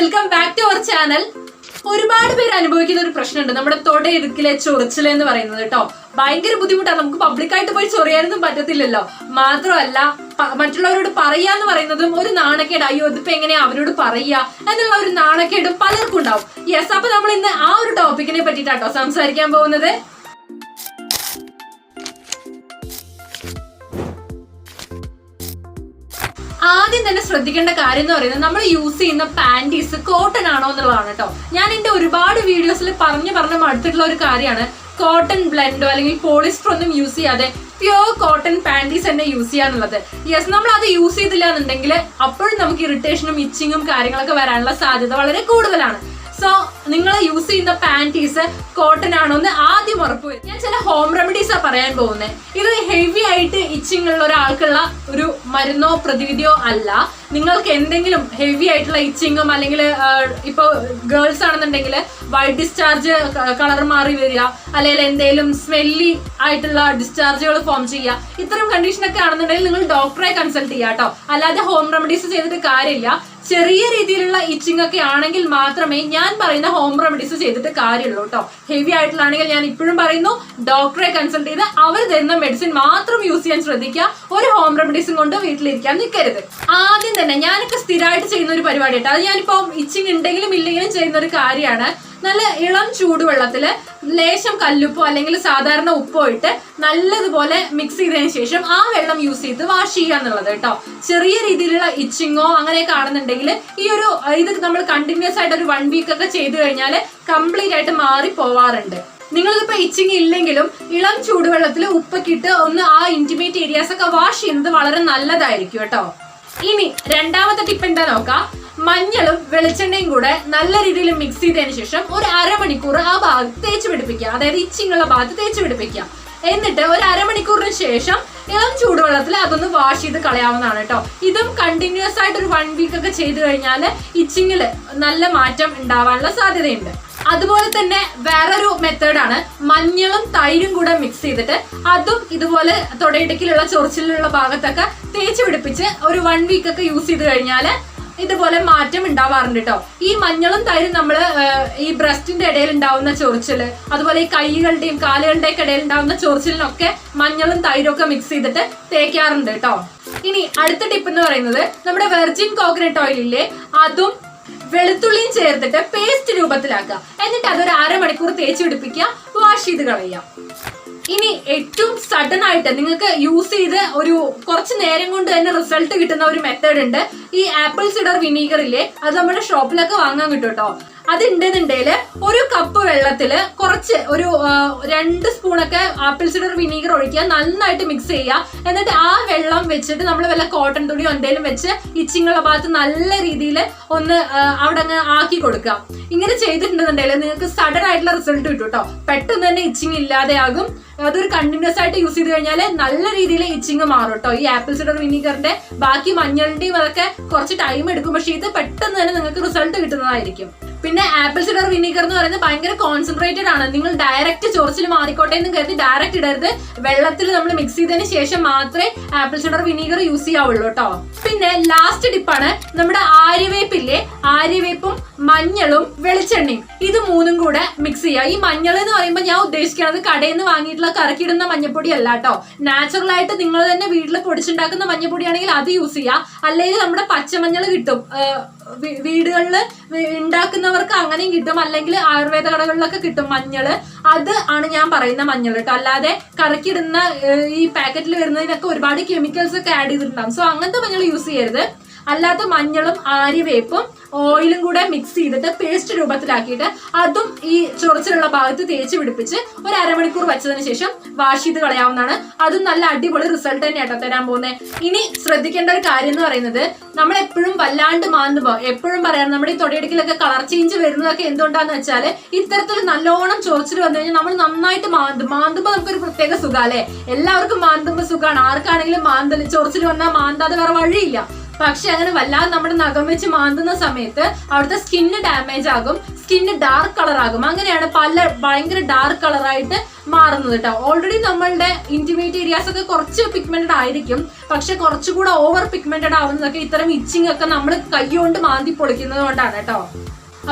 Welcome back to our channel ഒരുപാട് പേര് അനുഭവിക്കുന്ന ഒരു പ്രശ്നമുണ്ട്. നമ്മുടെ തൊട ഇടുക്കിലെ ചൊറിച്ചിൽ എന്ന് പറയുന്നത് കേട്ടോ ഭയങ്കര ബുദ്ധിമുട്ടാണ്. നമുക്ക് പബ്ലിക്കായിട്ട് പോയി ചൊറിയാനൊന്നും പറ്റത്തില്ലല്ലോ. മാത്രമല്ല മറ്റുള്ളവരോട് മറ്റുള്ളവരോട് പറയാന്ന് പറയുന്നതും ഒരു നാണക്കേട്. അയ്യോ ഇതിപ്പോ എങ്ങനെയാ അവരോട് പറയാ എന്നുള്ള ഒരു നാണക്കേട് പലർക്കും ഉണ്ടാവും. യെസ് അപ്പൊ നമ്മൾ ഇന്ന് ആ ഒരു ടോപ്പിക്കിനെ പറ്റിയിട്ടാട്ടോ സംസാരിക്കാൻ പോകുന്നത്. ആദ്യം തന്നെ ശ്രദ്ധിക്കേണ്ട കാര്യം എന്ന് പറയുന്നത് നമ്മൾ യൂസ് ചെയ്യുന്ന പാന്റീസ് കോട്ടൺ ആണോ എന്നുള്ളതാണ് കേട്ടോ ഞാൻ എന്റെ ഒരുപാട് വീഡിയോസിൽ പറഞ്ഞു പറഞ്ഞ് മടുത്തിട്ടുള്ള ഒരു കാര്യമാണ്. കോട്ടൺ ബ്ലെൻഡോ അല്ലെങ്കിൽ പോളിസ്റ്റർ ഒന്നും യൂസ് ചെയ്യാതെ പ്യുവർ കോട്ടൺ പാന്റീസ് തന്നെ യൂസ് ചെയ്യാന്നുള്ളത് യെസ് നമ്മൾ അത് യൂസ് ചെയ്തില്ല എന്നുണ്ടെങ്കിൽ അപ്പോഴും നമുക്ക് ഇറിറ്റേഷനും ഇച്ചിങ്ങും കാര്യങ്ങളൊക്കെ വരാനുള്ള സാധ്യത വളരെ കൂടുതലാണ്. സോ നിങ്ങൾ യൂസ് ചെയ്യുന്ന പാന്റീസ് കോട്ടൺ ആണോ എന്ന് ആദ്യം ഉറപ്പുവരും ഞാൻ ചില ഹോം റെമഡീസാ പറയാൻ പോകുന്നത് ഇത് ഹെവി ആയിട്ട് ഇച്ചിങ് ഉള്ള ഒരാൾക്കുള്ള ഒരു മരുന്നോ പ്രതിവിധിയോ അല്ല. നിങ്ങൾക്ക് എന്തെങ്കിലും ഹെവി ആയിട്ടുള്ള ഇച്ചിങ്ങും അല്ലെങ്കിൽ ഇപ്പൊ ഗേൾസ് ആണെന്നുണ്ടെങ്കിൽ വൈറ്റ് ഡിസ്ചാർജ് കളർ മാറി വരിക. അല്ലെങ്കിൽ എന്തെങ്കിലും സ്മെല്ലി ആയിട്ടുള്ള ഡിസ്ചാർജുകൾ ഫോം ചെയ്യുക. ഇത്തരം കണ്ടീഷനൊക്കെ ആണെന്നുണ്ടെങ്കിൽ നിങ്ങൾ ഡോക്ടറെ കൺസൾട്ട് ചെയ്യുക കേട്ടോ അല്ലാതെ ഹോം റെമഡീസ് ചെയ്തിട്ട് കാര്യമില്ല. ചെറിയ രീതിയിലുള്ള ഇച്ചിങ് ഒക്കെ ആണെങ്കിൽ മാത്രമേ ഞാൻ പറയുന്ന ഹോം റെമഡീസ് ചെയ്തിട്ട് കാര്യമുള്ളൂ കേട്ടോ ഹെവി ആയിട്ടുള്ളാണെങ്കിൽ ഞാൻ ഇപ്പോഴും പറയുന്നു ഡോക്ടറെ കൺസൾട്ട് ചെയ്ത് അവർ തരുന്ന മെഡിസിൻ മാത്രം യൂസ് ചെയ്യാൻ ശ്രദ്ധിക്കുക. ഒരു ഹോം റെമഡീസും കൊണ്ട് വീട്ടിലിരിക്കാൻ നിൽക്കരുത്. ആദ്യം തന്നെ ഞാനൊക്കെ സ്ഥിരമായിട്ട് ചെയ്യുന്ന ഒരു പരിപാടി കേട്ടോ അത് ഞാനിപ്പോ ഇച്ചിങ് ഉണ്ടെങ്കിലും ഇല്ലെങ്കിലും ചെയ്യുന്ന ഒരു കാര്യമാണ്. നല്ല ഇളം ചൂടുവെള്ളത്തിൽ ലേശം കല്ലുപ്പോ അല്ലെങ്കിൽ സാധാരണ ഉപ്പോ ഇട്ട് നല്ലതുപോലെ മിക്സ് ചെയ്തതിന് ശേഷം ആ വെള്ളം യൂസ് ചെയ്ത് വാഷ് ചെയ്യുക എന്നുള്ളത് കേട്ടോ. ചെറിയ രീതിയിലുള്ള ഇച്ചിങ്ങോ അങ്ങനെയൊക്കെ ആണെന്നുണ്ടെങ്കിൽ ഈ ഒരു ഇത് നമ്മൾ കണ്ടിന്യൂസ് ആയിട്ട് ഒരു വൺ വീക്ക് ഒക്കെ ചെയ്തു കഴിഞ്ഞാൽ കംപ്ലീറ്റ് ആയിട്ട് മാറി പോവാറുണ്ട്. നിങ്ങളിപ്പോ ഇച്ചിങ് ഇല്ലെങ്കിലും ഇളം ചൂടുവെള്ളത്തിൽ ഉപ്പൊക്കെ ഒന്ന് ആ ഇന്റിമേറ്റ് ഏരിയാസ് ഒക്കെ വാഷ് ചെയ്യുന്നത് വളരെ നല്ലതായിരിക്കും കേട്ടോ. ഇനി രണ്ടാമത്തെ ടിപ്പ് എന്താ നോക്കാം. മഞ്ഞളും വെളിച്ചെണ്ണയും കൂടെ നല്ല രീതിയിൽ മിക്സ് ചെയ്തതിന് ശേഷം ഒരു അരമണിക്കൂർ ആ ഭാഗത്ത് തേച്ച് പിടിപ്പിക്കുക. അതായത് ഇച്ചിങ്ങുള്ള ഭാഗത്ത് തേച്ച് പിടിപ്പിക്കുക. എന്നിട്ട് ഒരു അരമണിക്കൂറിന് ശേഷം ഇളം ചൂടുവെള്ളത്തിൽ അതൊന്ന് വാഷ് ചെയ്ത് കളയാവുന്നതാണ് കേട്ടോ ഇതും കണ്ടിന്യൂസ് ആയിട്ട് ഒരു വൺ വീക്ക് ഒക്കെ ചെയ്തു കഴിഞ്ഞാൽ ഇച്ചിങ്ങിൽ നല്ല മാറ്റം ഉണ്ടാവാനുള്ള സാധ്യതയുണ്ട്. അതുപോലെ തന്നെ വേറൊരു മെത്തേഡാണ് മഞ്ഞളും തൈരും കൂടെ മിക്സ് ചെയ്തിട്ട് അതും ഇതുപോലെ തൊടയിടക്കിലുള്ള ചൊറിച്ചിലുള്ള ഭാഗത്തൊക്കെ തേച്ച് പിടിപ്പിച്ച് ഒരു വൺ വീക്ക് ഒക്കെ യൂസ് ചെയ്ത് കഴിഞ്ഞാൽ ഇതുപോലെ മാറ്റം ഉണ്ടാവാറുണ്ട് കേട്ടോ ഈ മഞ്ഞളും തൈരും നമ്മൾ ഈ ബ്രസ്റ്റിന്റെ ഇടയിൽ ഉണ്ടാവുന്ന ചൊറിച്ചിൽ അതുപോലെ ഈ കൈകളുടെയും കാലുകളുടെയും ഒക്കെ ഇടയിൽ ഉണ്ടാവുന്ന ചൊറിച്ചിലിനൊക്കെ മഞ്ഞളും തൈരും ഒക്കെ മിക്സ് ചെയ്തിട്ട് തേക്കാറുണ്ട് കേട്ടോ ഇനി അടുത്ത ടിപ്പ് എന്ന് പറയുന്നത് നമ്മുടെ വെർജിൻ കോക്കനട്ട് ഓയിൽ ഇല്ലേ അതും വെളുത്തുള്ളിയും ചേർത്തിട്ട് പേസ്റ്റ് രൂപത്തിലാക്കുക. എന്നിട്ട് അതൊരു അരമണിക്കൂർ തേച്ച് പിടിപ്പിക്കുക വാഷ് ചെയ്ത് കളയുക. ഇനി ഏറ്റവും സഡൻ ആയിട്ട് നിങ്ങൾക്ക് യൂസ് ചെയ്ത് ഒരു കുറച്ച് നേരം കൊണ്ട് തന്നെ റിസൾട്ട് കിട്ടുന്ന ഒരു മെത്തേഡ് ഉണ്ട്. ഈ ആപ്പിൾ സിഡർ വിനീഗർ ഇല്ലേ അത് നമ്മുടെ ഷോപ്പിലൊക്കെ വാങ്ങാൻ കിട്ടും കേട്ടോ അത് ഉണ്ടെന്നുണ്ടെങ്കിൽ ഒരു കപ്പ് വെള്ളത്തിൽ കുറച്ച് ഒരു രണ്ട് സ്പൂണൊക്കെ ആപ്പിൾ സിഡർ വിനീഗർ ഒഴിക്കുക നന്നായിട്ട് മിക്സ് ചെയ്യുക. എന്നിട്ട് ആ വെള്ളം വെച്ചിട്ട് നമ്മൾ വല്ല കോട്ടൺ തുണിയോ എന്തെങ്കിലും വെച്ച് ഇച്ചിങ്ങുള്ള ഭാഗത്ത് നല്ല രീതിയിൽ ഒന്ന് അവിടെ അങ്ങ് ആക്കി കൊടുക്കുക. ഇങ്ങനെ ചെയ്തിട്ടുണ്ടെന്നുണ്ടെങ്കിൽ നിങ്ങൾക്ക് സഡൻ ആയിട്ടുള്ള റിസൾട്ട് കിട്ടും കേട്ടോ പെട്ടെന്ന് തന്നെ ഇച്ചിങ് ഇല്ലാതെയാകും. അതൊരു കണ്ടിന്യൂസ് ആയിട്ട് യൂസ് ചെയ്ത് കഴിഞ്ഞാൽ നല്ല രീതിയിൽ ഇച്ചിങ് മാറും കേട്ടോ ഈ ആപ്പിൾ സിഡർ വിനീഗറിന്റെ ബാക്കി മഞ്ഞളിന്റെയും അതൊക്കെ കുറച്ച് ടൈം എടുക്കും. പക്ഷേ ഇത് പെട്ടെന്ന് തന്നെ നിങ്ങൾക്ക് റിസൾട്ട് കിട്ടുന്നതായിരിക്കും. പിന്നെ ആപ്പിൾ സിഡർ വിനീഗർ എന്ന് പറയുന്നത് ഭയങ്കര കോൺസെൻട്രേറ്റഡ് ആണ്. നിങ്ങൾ ഡയറക്റ്റ് ചൊറിച്ചിൽ മാറിക്കോട്ടെ എന്ന് കരുതി ഡയറക്റ്റ് ഇടരുത്. വെള്ളത്തിൽ നമ്മൾ മിക്സ് ചെയ്തതിന് ശേഷം മാത്രമേ ആപ്പിൾ സിഡർ വിനീഗർ യൂസ് ചെയ്യാവുള്ളൂ കേട്ടോ. പിന്നെ ലാസ്റ്റ് ടിപ്പാണ് നമ്മുടെ ആര്യവേപ്പില്ലേ? ആര്യവേപ്പും മഞ്ഞളും വെളിച്ചെണ്ണയും. ഇത് മൂന്നും കൂടെ മിക്സ് ചെയ്യുക. ഈ മഞ്ഞൾ എന്ന് പറയുമ്പോൾ ഞാൻ ഉദ്ദേശിക്കുന്നത് കടയിൽ നിന്ന് വാങ്ങിയിട്ടുള്ള കറക്കിടുന്ന മഞ്ഞപ്പൊടി അല്ല കേട്ടോ നാച്ചുറൽ ആയിട്ട് നിങ്ങൾ തന്നെ വീട്ടിൽ പൊടിച്ചുണ്ടാക്കുന്ന മഞ്ഞപ്പൊടി ആണെങ്കിൽ അത് യൂസ് ചെയ്യുക. അല്ലെങ്കിൽ നമ്മുടെ പച്ചമഞ്ഞൾ കിട്ടും. വീടുകളിൽ ഉണ്ടാക്കുന്നവർക്ക് അങ്ങനെയും കിട്ടും. അല്ലെങ്കിൽ ആയുർവേദ കടകളിലൊക്കെ കിട്ടും മഞ്ഞൾ. അത് ആണ് ഞാൻ പറയുന്ന മഞ്ഞൾ കേട്ടോ അല്ലാതെ കറക്കിടുന്ന ഈ പാക്കറ്റിൽ വരുന്നതിനൊക്കെ ഒരുപാട് കെമിക്കൽസ് ഒക്കെ ആഡ് ചെയ്തിട്ടുണ്ടാകും സോ അങ്ങനത്തെ മഞ്ഞൾ യൂസ് yerde അല്ലാത്ത മഞ്ഞളും ആര്യവേപ്പും ഓയിലും കൂടെ മിക്സ് ചെയ്തിട്ട് പേസ്റ്റ് രൂപത്തിലാക്കിയിട്ട് അതും ഈ ചൊറിച്ചിലുള്ള ഭാഗത്ത് തേച്ച് പിടിപ്പിച്ച് ഒരു അരമണിക്കൂർ വെച്ചതിന് ശേഷം വാഷ് ചെയ്ത് കളയാവുന്നതാണ്. അതും നല്ല അടിപൊളി റിസൾട്ട് തന്നെ തന്നെയാട്ടോ തരാൻ പോകുന്നത് ഇനി ശ്രദ്ധിക്കേണ്ട ഒരു കാര്യം എന്ന് പറയുന്നത് നമ്മൾ എപ്പോഴും വല്ലാണ്ട് മാന്തുമ്പോൾ എപ്പോഴും പറയാറ് നമ്മുടെ ഈ തൊടിയടുക്കിലൊക്കെ കളർ ചേഞ്ച് വരുന്നതൊക്കെ എന്തുകൊണ്ടാന്ന് വെച്ചാൽ ഇത്തരത്തിൽ നല്ലോണം ചൊറിച്ചിൽ വന്നു കഴിഞ്ഞാൽ നമ്മൾ നന്നായിട്ട് മാന്തും. മാന്തുമ്പോൾ നമുക്കൊരു പ്രത്യേക സുഖം അല്ലേ? എല്ലാവർക്കും മാന്തുമ്പോൾ സുഖമാണ് ആർക്കാണെങ്കിലും മാന്തൽ ചൊറിച്ചിൽ വന്നാൽ മാന്താതെ വേറെ വഴിയില്ല. പക്ഷെ അങ്ങനെ വല്ലാതെ നമ്മുടെ നഖം വെച്ച് മാന്തുന്ന സമയത്ത് അവിടുത്തെ സ്കിന്ന് ഡാമേജ് ആകും സ്കിന്ന് ഡാർക്ക് കളർ ആകും. അങ്ങനെയാണ് പല ഭയങ്കര ഡാർക്ക് കളറായിട്ട് മാറുന്നത് കേട്ടോ ഓൾറെഡി നമ്മളുടെ ഇന്റിമേറ്റ് ഏരിയാസ് ഒക്കെ കുറച്ച് പിഗ്മെന്റഡ് ആയിരിക്കും. പക്ഷെ കുറച്ചുകൂടെ ഓവർ പിഗ്മെന്റഡ് ആവുന്നതൊക്കെ ഇത്തരം ഇച്ചിങ് ഒക്കെ നമ്മൾ കൈ കൊണ്ട് മാന്തി പൊളിക്കുന്നത് കൊണ്ടാണ് കേട്ടോ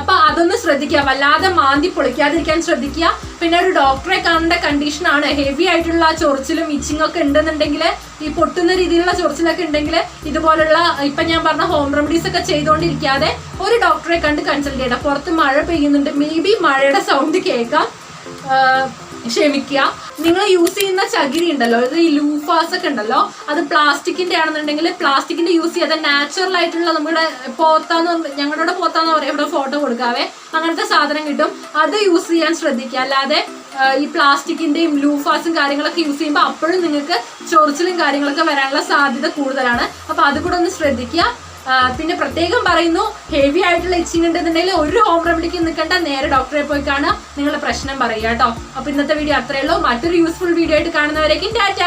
അപ്പൊ അതൊന്ന് ശ്രദ്ധിക്കുക. വല്ലാതെ മാന്തി പൊളിക്കാതിരിക്കാൻ ശ്രദ്ധിക്കുക. പിന്നെ ഒരു ഡോക്ടറെ കാണേണ്ട കണ്ടീഷനാണ് ഹെവി ആയിട്ടുള്ള ചൊറിച്ചിലും ഇച്ചിങ് ഒക്കെ ഉണ്ടെന്നുണ്ടെങ്കിൽ ഈ പൊട്ടുന്ന രീതിയിലുള്ള ചൊറിച്ചിലൊക്കെ ഉണ്ടെങ്കിൽ ഇതുപോലുള്ള ഇപ്പൊ ഞാൻ പറഞ്ഞ ഹോം റെമഡീസ് ഒക്കെ ചെയ്തുകൊണ്ടിരിക്കാതെ ഒരു ഡോക്ടറെ കണ്ട് കൺസൾട്ട് ചെയ്യണം. പുറത്ത് മഴ പെയ്യുന്നുണ്ട്. മേ ബി മഴയുടെ സൗണ്ട് കേൾക്കാം. ക്ഷമിക്കുക. നിങ്ങൾ യൂസ് ചെയ്യുന്ന ചകിരി ഉണ്ടല്ലോ ഇത് ഈ ലൂഫാസ് ഒക്കെ ഉണ്ടല്ലോ അത് പ്ലാസ്റ്റിക്കിന്റെ ആണെന്നുണ്ടെങ്കിൽ പ്ലാസ്റ്റിക്കിന്റെ യൂസ് ചെയ്യാതെ നാച്ചുറൽ ആയിട്ടുള്ള നമ്മുടെ പോത്താന്ന് ഞങ്ങളുടെ പോത്താന്ന് പറയാം ഇവിടെ ഫോട്ടോ കൊടുക്കാവേ. അങ്ങനത്തെ സാധനം കിട്ടും. അത് യൂസ് ചെയ്യാൻ ശ്രദ്ധിക്കുക. അല്ലാതെ ഈ പ്ലാസ്റ്റിക്കിന്റെയും ലൂഫാസും കാര്യങ്ങളൊക്കെ യൂസ് ചെയ്യുമ്പോൾ അപ്പോഴും നിങ്ങൾക്ക് ചൊറിച്ചിലും കാര്യങ്ങളൊക്കെ വരാനുള്ള സാധ്യത കൂടുതലാണ്. അപ്പൊ അത് കൂടെ ഒന്ന് ശ്രദ്ധിക്കുക. പിന്നെ പ്രത്യേകം പറയുന്നു ഹെവി ആയിട്ടുള്ള ഇച്ചിങ് ഉണ്ടെന്നുണ്ടെങ്കിൽ ഒരു ഹോം റെമഡിക്ക് നിൽക്കണ്ട. നേരെ ഡോക്ടറെ പോയി കാണുക. നിങ്ങളുടെ പ്രശ്നം പറയുക കേട്ടോ. അപ്പൊ ഇന്നത്തെ വീഡിയോ അത്രയേ ഉള്ളൂ. മറ്റൊരു യൂസ്ഫുൾ വീഡിയോ ആയിട്ട് കാണുന്നവരേക്കും ടാറ്റ.